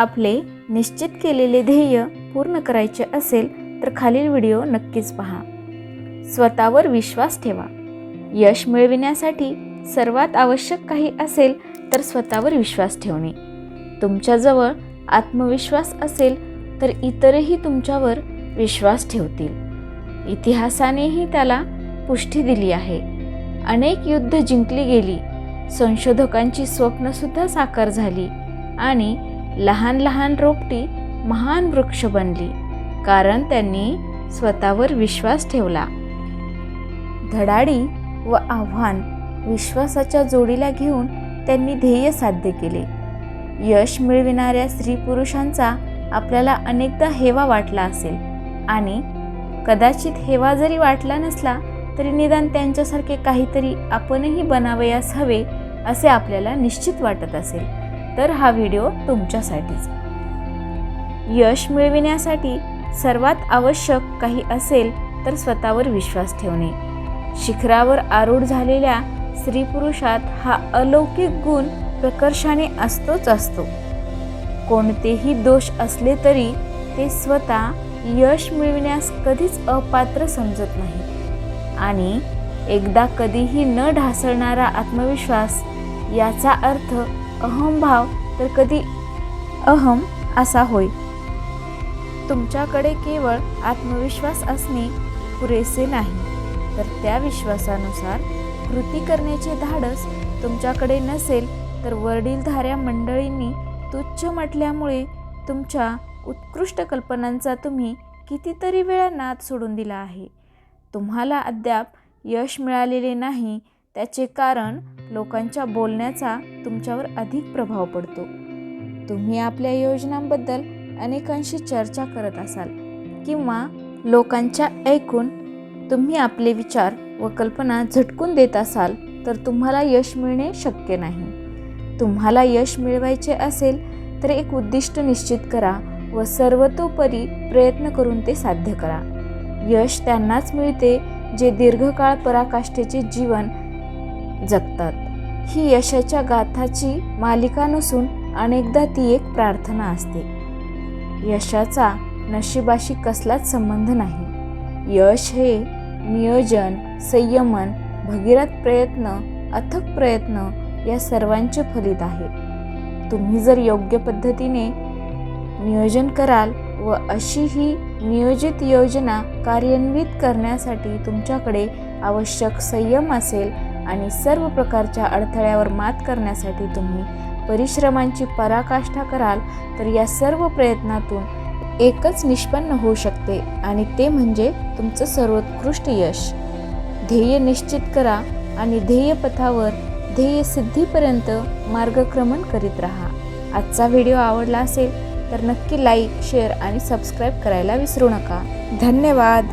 आपले निश्चित केलेले ध्येय पूर्ण करायचे असेल तर खालील व्हिडिओ नक्कीच पहा. स्वतःवर विश्वास ठेवा. यश मिळविण्यासाठी सर्वात आवश्यक काही असेल तर स्वतःवर विश्वास ठेवणे. तुमच्याजवळ आत्मविश्वास असेल तर इतरही तुमच्यावर विश्वास ठेवतील. इतिहासानेही त्याला पुष्टी दिली आहे. अनेक युद्ध जिंकली गेली. संशोधकांची स्वप्नसुद्धा साकार झाली आणि लहान लहान रोपटी महान वृक्ष बनली कारण त्यांनी स्वतःवर विश्वास ठेवला. धडाडी व आव्हान विश्वासाच्या जोडीला घेऊन त्यांनी ध्येय साध्य केले. यश मिळविणाऱ्या स्त्री पुरुषांचा आपल्याला अनेकदा हेवा वाटला असेल आणि कदाचित हेवा जरी वाटला नसला तरी निदान त्यांच्यासारखे काहीतरी आपणही बनावयास हवे असे आपल्याला निश्चित वाटत असेल. तर हा व्हिडिओ तुमच्यासाठीच. यश मिळविण्यासाठी सर्वात आवश्यक काही असेल तर स्वतःवर विश्वास ठेवणे. शिखरावर आरूढ झालेल्या स्त्री पुरुषात हा अलौकिक गुण प्रकर्षाने असतोच असतो. कोणतेही दोष असले तरी ते स्वतः यश मिळविण्यास कधीच अपात्र समजत नाही. आणि एकदा कधीही न ढासळणारा आत्मविश्वास याचा अर्थ अहमभाव तर कधी अहम असा होय. तुमच्याकडे केवळ आत्मविश्वास असणे पुरेसे नाही. तर त्या विश्वासानुसार कृती करण्याचे धाडस तुमच्याकडे नसेल तर वडीलधाऱ्या मंडळींनी तुच्छ म्हटल्यामुळे तुमच्या उत्कृष्ट कल्पनांचा तुम्ही कितीतरी वेळा नाद सोडून दिला आहे. तुम्हाला अद्याप यश मिळालेले नाही त्याचे कारण लोकांच्या बोलण्याचा तुमच्यावर अधिक प्रभाव पडतो. तुम्ही आपल्या योजनांबद्दल अनेकांशी चर्चा करत असाल किंवा लोकांच्या ऐकून तुम्ही आपले विचार व कल्पना झटकून देत असाल तर तुम्हाला यश मिळणे शक्य नाही. तुम्हाला यश मिळवायचे असेल तर एक उद्दिष्ट निश्चित करा व सर्वतोपरी प्रयत्न करून ते साध्य करा. यश त्यांनाच मिळते जे दीर्घकाळ पराकाष्ठेचे जीवन जगतात. ही यशाच्या गाथाची मालिका नसून अनेकदा ती एक प्रार्थना असते. यशाचा नशिबाशी कसलाच संबंध नाही. यश हे नियोजन संयमन भगीरथ प्रयत्न अथक प्रयत्न या सर्वांचे फलित आहे. तुम्ही जर योग्य पद्धतीने नियोजन कराल व अशी ही नियोजित योजना कार्यान्वित करण्यासाठी तुमच्याकडे आवश्यक संयम असेल आणि सर्व प्रकारच्या अडथळ्यावर मात करण्यासाठी तुम्ही परिश्रमांची पराकाष्ठा कराल तर या सर्व प्रयत्नातून एकच निष्पन्न होऊ शकते आणि ते म्हणजे तुमचं सर्वोत्कृष्ट यश. ध्येय निश्चित करा आणि ध्येयपथावर ध्येय सिद्धीपर्यंत मार्गक्रमण करीत राहा. आजचा व्हिडिओ आवडला असेल तर नक्की लाईक शेअर आणि सबस्क्राईब करायला विसरू नका. धन्यवाद!